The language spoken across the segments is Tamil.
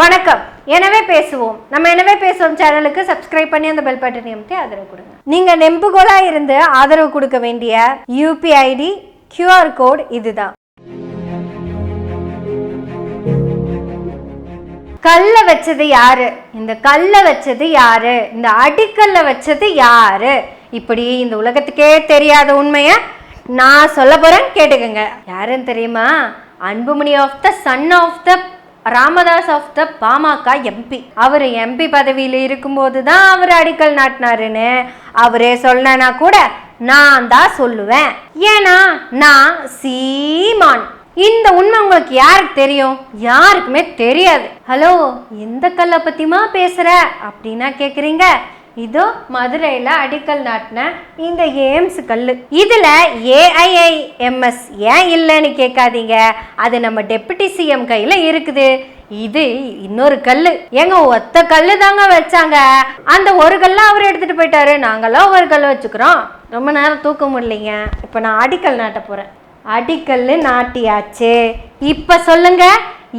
வணக்கம். எனவே பேசுவோம். நம்ம எனவே பேசுவோம் சேனலுக்கு சப்ஸ்கிரைப் பண்ணி அந்த பெல் பட்டனை அமைத்து ஆதரவு கொடுங்க. நீங்க நெம்புகோலா இருந்து ஆதரவு கொடுக்க வேண்டிய யூபிஐடி கியூஆர் கோட் இதுதான். கல்ல வச்சது யாரு? இந்த கல்ல வச்சது யாரு? இந்த அடிக்கல்ல வச்சது யாரு? இப்படி இந்த உலகத்துக்கே தெரியாத உண்மைய நான் சொல்ல போறேன் கேட்டுக்கங்க. யாருன்னு தெரியுமா? Anbumani of the son of the Ramadoss of the PMK MP our MP பதவியில் இருக்கும்போது தான் அவர் அடிக்கல் நாட்டினாருன்னு. அவரே சொல்லனா கூட நான் தான் சொல்லுவேன். ஏன்னா நான் சீமான். இந்த உண்மை உங்களுக்கு யாருக்கு தெரியும்? யாருக்குமே தெரியாது. ஹலோ எந்த கல்லை பத்தியுமா பேசுற? அப்படின்னா கேக்குறீங்க. இதோ மதுரையில் அடிக்கல் நாட்டின இந்த ஏம்ஸ் கல் இதில் ஏஐஐஎம்எஸ் ஏன் இல்லைன்னு கேட்காதீங்க. அது நம்ம டெப்புட்டி சிஎம் கையில் இருக்குது. இது இன்னொரு கல் ஏங்க ஒத்த கல் தாங்க வச்சாங்க. அந்த ஒரு கல்லை அவர் எடுத்துட்டு போயிட்டாரு. நாங்களாம் ஒரு கல் வச்சுக்கிறோம். ரொம்ப நேரம் தூக்க முடியலைங்க. இப்போ நான் அடிக்கல் நாட்ட போகிறேன் அடிக்கல் நாட்டியாச்சு. இப்ப சொல்லுங்க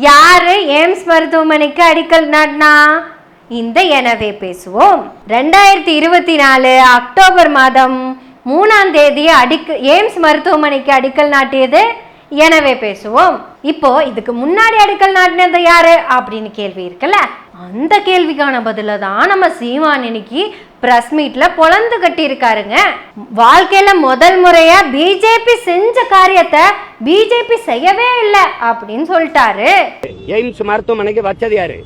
யாரு எய்ம்ஸ் மருத்துவமனைக்கு அடிக்கல் நாட்டினா? இந்த எனவே பேசுவோம். ரெண்டாயிரத்தி இருபத்தி நாலு அக்டோபர் மாதம் மூணாம் தேதி அடிக்க எய்ம்ஸ் மருத்துவமனைக்கு அடிக்கல் நாட்டியது. எனவே பேசுவோம். இப்போ இதுக்கு முன்னாடி அடிக்கல் நாட்டினது யாரு? அப்படின்னு கேள்வி இருக்குல்ல? அந்த கேள்விக்கான பதில தான் நம்ம சீமான் இன்னைக்கு பிரஸ் மீட்ல பொழந்து கட்டி இருக்காருங்க வாழ்க்கையில முதல் முறையா பிஜேபி செஞ்ச காரியத்தை பிஜேபி செய்யவே இல்லை அப்படின்னு சொல்லிட்டாரு. எய்ம்ஸ் மருத்துவமனைக்கு வச்சது யாரு?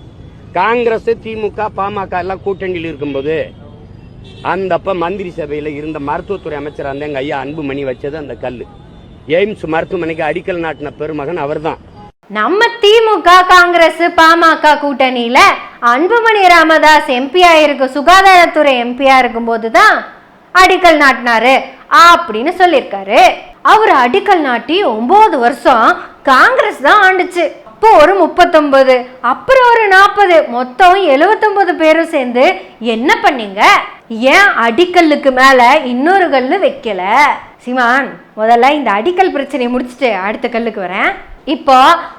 காங்கிரஸ் திமுக பாமக எல்லாம் கூட்டணியில் இருக்கும்போது அந்த அப்ப மந்திரி சபையில் இருந்த மருத்துவத்துறை அமைச்சர் அந்த எங்க ஐயா அன்புமணி வச்சது அந்த கல் எய்ம்ஸ் மருத்துவமனைக்கு அடிக்கல் நாட்டின பெருமகன் அவர்தான். நம்ம திமுக காங்கிரஸ் பாமக கூட்டணியில அன்புமணி ராமதாஸ் எம்பியா இருக்கு சுகாதாரத்துறை எம்பியா இருக்கும் தான் அடிக்கல் நாட்டினாரு அப்படின்னு சொல்லியிருக்காரு. அவர் அடிக்கல் நாட்டி ஒன்பது வருஷம் காங்கிரஸ் தான் ஆண்டுச்சு. அப்போ ஒரு முப்பத்தொம்பது அப்புறம் ஒரு நாற்பது மொத்தம் எழுவத்தொன்பது பேரும் சேர்ந்து என்ன பண்ணீங்க? ஏன் அடிக்கல்லுக்கு மேல இன்னொரு கல்லு வைக்கல? சிமான் முதல்ல இந்த அடிக்கல் பிரச்சனையை முடிச்சுட்டு அடுத்த கல்லுக்கு வரேன். இப்போ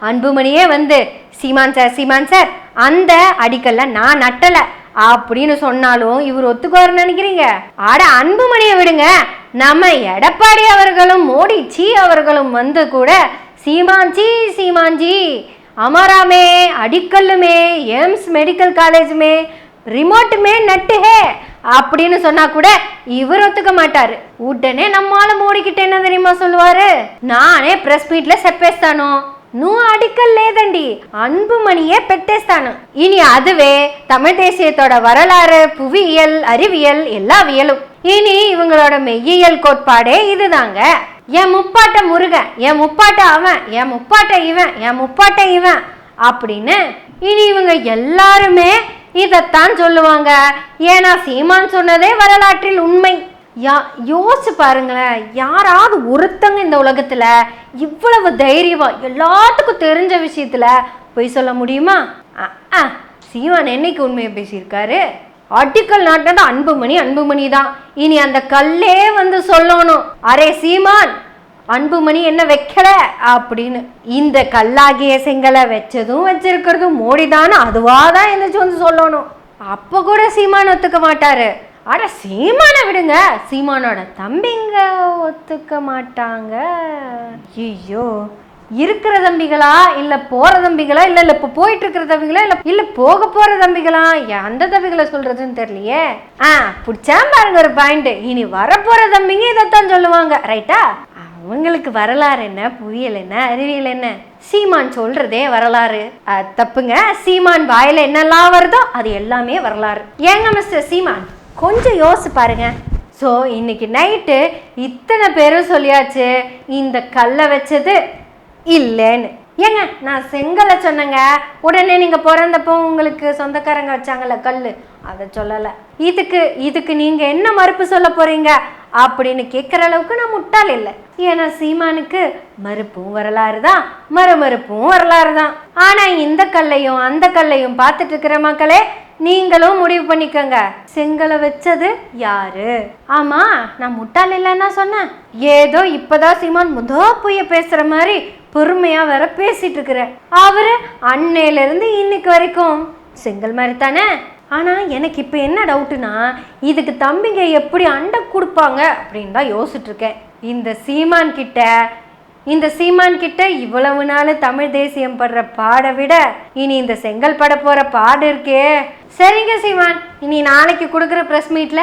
அன்புமணியே வந்து சீமான் சார் சீமான் சார் அந்த அடிக்கல்ல நான் நட்டல. அப்படின்னு சொன்னாலும் இவர் ஒத்துக்குவாருன்னு நினைக்கிறீங்க? ஆட அன்புமணியை விடுங்க. நம்ம எடப்பாடி அவர்களும் மோடி அவர்களும் வந்து கூட சீமான்ஜி சீமான்ஜி அமராமே அடிக்கல்லுமே எய்ம்ஸ் மெடிக்கல் காலேஜுமே ரிமோட்டுமே நட்டு ஹே அப்படின்னு சொன்னா கூட இவர் ஒத்துக்க மாட்டாரு உடனே நம்மால மூடிக்கிட்டு என்ன தெரியுமா சொல்லுவாரு நானே பிரஸ் மீட்ல చెప్పేస్తాను నువ్వు అడికల్ లేదండి அன்புமணியே పెట్టేస్తాను இனி அதுவே தமிழ் தேசியத்தோட வரலாறு புவியியல் அறிவியல் எல்லாவியலும் இனி இவங்களோட மெய்யியல் கோட்பாடே இதுதாங்க என் முப்பாட்ட முருகன் என் முப்பாட்ட அவன் என் முப்பாட்ட இவன் என் முப்பாட்ட இவன் அப்படின்னு இனி இவங்க எல்லாருமே இதைத்தான் சொல்லுவாங்க. ஏன்னா சீமான் சொன்னதே வரலாற்றில் உண்மை. யா யோசிச்சு பாருங்களேன் யாராவது ஒருத்தங்க இந்த உலகத்துல இவ்வளவு தைரியமா எல்லாத்துக்கும் தெரிஞ்ச விஷயத்துல பொய் சொல்ல முடியுமா? ஆ சீமான் என்னைக்கு உண்மையை பேசியிருக்காரு? அடிக்கல் நாட்டினது அன்புமணி அன்புமணி தான் இனி அந்த கல்லே வந்து சொல்லணும். அரே சீமான் அன்புமணி என்ன வைக்கல? அப்படின்னு. இந்த கல்லாகிய செங்கலை வச்சதும் வச்சிருக்கிறதும் மோடி தானே அதுவாதான் எந்திரிச்சு வந்து சொல்லணும். அப்போ கூட சீமான் ஒத்துக்க மாட்டாரு. அட சீமானை விடுங்க. சீமானோட தம்பிங்க ஒத்துக்க மாட்டாங்க. ஐயோ. இருக்கிற தம்பிகளா? இல்ல போற தம்பிகளா? இல்ல இல்ல இப்போ போயிட்டு இருக்கிற தம்பிகளா? இல்ல இல்ல போக போற தம்பிகளா? அந்த தம்பிகளை சொல்றதுன்னு தெரியலையே. ஆ பிடிச்சா பாருங்க ஒரு பாயிண்ட் இனி வரப்போற தம்பிங்க இதைத்தான் சொல்லுவாங்க. ரைட்டா அவங்களுக்கு வரலாறு என்ன? புவியல் என்ன? அறிவியல் என்ன? சீமான் சொல்றதே வரலாறு. தப்புங்க. சீமான் வாயில என்னெல்லாம் வருதோ அது எல்லாமே வரலாறு. ஏங்க மிஸ்டர் சீமான்? கொஞ்சம் யோசிச்சு பாருங்க. ஸோ இன்னைக்கு நைட்டு இத்தனை பேரும் சொல்லியாச்சு இந்த கல்லை வச்சது இல்லைன்னு. ஏங்க நான் செங்கலை சொன்னேங்க. உடனே நீங்க பிறந்தப்போ உங்களுக்கு சொந்தக்காரங்க வச்சாங்கல்ல கல் அதை சொல்லலை. இதுக்கு இதுக்கு நீங்க என்ன மறுப்பு சொல்ல போறீங்க? அப்படின்னு கேட்குற அளவுக்கு நான் முட்டாள் இல்லை. ஏன்னா சீமானுக்கு மறுப்பும் வரலாறு தான் மறுமறுப்பும் வரலாறு தான். ஆனா இந்த கல்லையும் அந்த கல்லையும் பார்த்துட்டு இருக்கிற மக்களே நீங்களும் முடிவு பண்ணிக்கோங்க. செங்கலை வச்சது யாரு? ஆமா நான் முட்டாள் இல்லைன்னா சொன்னேன். ஏதோ இப்பதான் சீமான் முத புய பேசுற மாதிரி பொறுமையா வேற பேசிட்டு இருக்கிற. அவரு அன்னையில இருந்து இன்னைக்கு வரைக்கும் செங்கல் மாதிரி தானே? ஆனா எனக்கு இப்போ என்ன டவுட்டுனா இதுக்கு தம்பிங்க எப்படி அண்டை கொடுப்பாங்க அப்படின்னு தான் யோசிச்சுட்டு இருக்கேன். இந்த சீமான் கிட்ட இந்த சீமான் கிட்ட இவ்வளவு நாள் தமிழ் தேசியம் படுற பாடை விட இனி இந்த செங்கல் பட போற பாடு இருக்கே. சரிங்க சீமான் இனி நாளைக்கு கொடுக்குற ப்ரெஸ் மீட்ல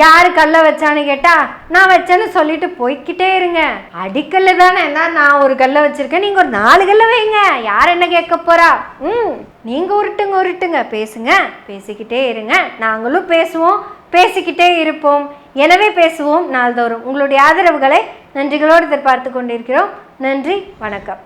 யார் கல்ல வச்சான்னு கேட்டா நான் வச்சேன்னு சொல்லிட்டு போய்க்கிட்டே இருங்க. அடிக்கல்ல தானே? என்ன நான் ஒரு கல்ல வச்சிருக்கேன். நீங்க ஒரு நாலு கல்ல வைங்க. யார் என்ன கேட்க போறா? ம் நீங்க உருட்டுங்க உருட்டுங்க. பேசுங்க. பேசிக்கிட்டே இருங்க. நாங்களும் பேசுவோம். பேசிக்கிட்டே இருப்போம். எனவே பேசுவோம் நாள்தோறும். உங்களுடைய ஆதரவுகளை நன்றிகளோடு எதிர்பார்த்து கொண்டிருக்கிறோம். நன்றி வணக்கம்.